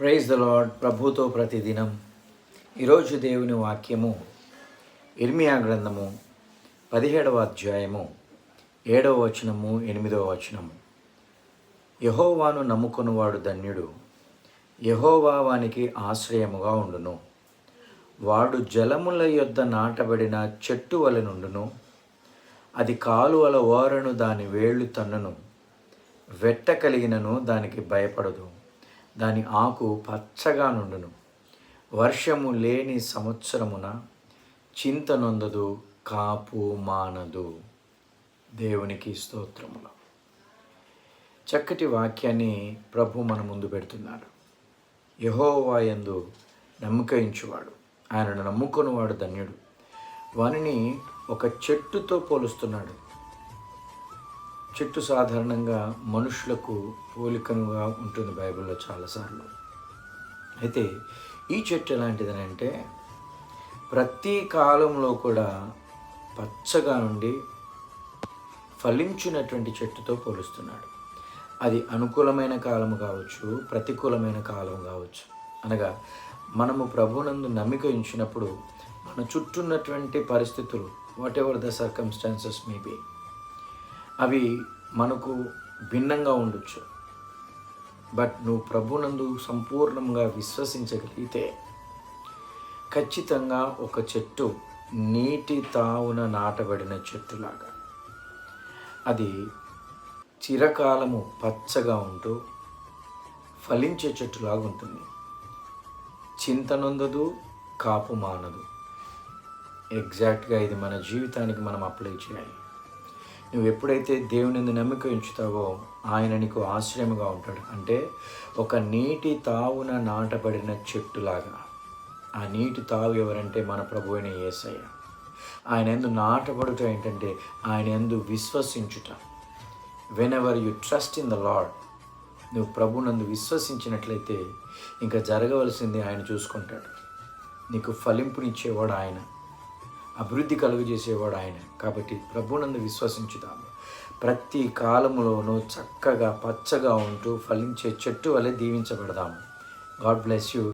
Praise the lord ప్రభుతో ప్రతిదినం. ఈరోజు దేవుని వాక్యము ఇర్మియా గ్రంథము పదిహేడవ అధ్యాయము ఏడవ వచనము ఎనిమిదవ వచనము. యహోవాను నమ్ముకునివాడు ధన్యుడు. యహోవా వానికి ఆశ్రయముగా ఉండును. వాడు జలముల యొద్ద నాటబడిన చెట్టు వలె నుండును. అది కాలువల ఓరను దాని వేళ్ళు తన్నును. వెట్ట కలిగినను దానికి భయపడదు. దాని ఆకు పచ్చగా నుండును. వర్షము లేని సంవత్సరమున చింత నొందదు కాపు మానదు. దేవునికి స్తోత్రములు. చక్కటి వాక్యాన్ని ప్రభు మన ముందు పెడుతున్నారు యహోవాయందు నమ్మకయించువాడు ఆయనను నమ్ముకొనివాడు ధన్యుడు. వానిని ఒక చెట్టుతో పోలుస్తున్నాడు. చెట్టు సాధారణంగా మనుషులకు పోలికనుగా ఉంటుంది బైబిల్లో చాలాసార్లు. అయితే ఈ చెట్టు ఎలాంటిదనంటే ప్రతి కాలంలో కూడా పచ్చగా ఉండి ఫలించినటువంటి చెట్టుతో పోలుస్తున్నాడు. అది అనుకూలమైన కాలము కావచ్చు ప్రతికూలమైన కాలం కావచ్చు. అనగా మనము ప్రభునందు నమ్మిక ఉంచినప్పుడు మన చుట్టూ ఉన్నటువంటి పరిస్థితులు whatever the circumstances maybe అవి మనకు భిన్నంగా ఉండొచ్చు. బట్ నువ్వు ప్రభునందు సంపూర్ణంగా విశ్వసించగలిగితే ఖచ్చితంగా ఒక చెట్టు నీటి తావున నాటబడిన చెట్టులాగా. అది చిరకాలము పచ్చగా ఉంటూ ఫలించే చెట్టులాగా ఉంటుంది. చింతనొందదు కాపు మానదు. ఎగ్జాక్ట్గా ఇది మన జీవితానికి మనం అప్లై చేయాలి. నువ్వు ఎప్పుడైతే దేవుని నమ్మిక ఉంచుతావో ఆయన నీకు ఆశ్రయముగా ఉంటాడు. అంటే ఒక నీటి తావున నాటబడిన చెట్టులాగా. ఆ నీటి తావు ఎవరంటే మన ప్రభు అయిన ఏసయ్య. ఆయన ఎందు నాటబడుట ఏంటంటే ఆయన ఎందు విశ్వసించుట. Whenever you trust in the lord నువ్వు ప్రభునందు విశ్వసించినట్లయితే ఇంకా జరగవలసింది ఆయన చూసుకుంటాడు. నీకు ఫలింపునిచ్చేవాడు ఆయన. అభివృద్ధి కలుగజేసేవాడు ఆయన. కాబట్టి ప్రభునందు విశ్వసించుదాము. ప్రతి కాలములోనూ చక్కగా పచ్చగా ఉంటూ ఫలించే చెట్టు వలె దీవించబడదాము. God bless you.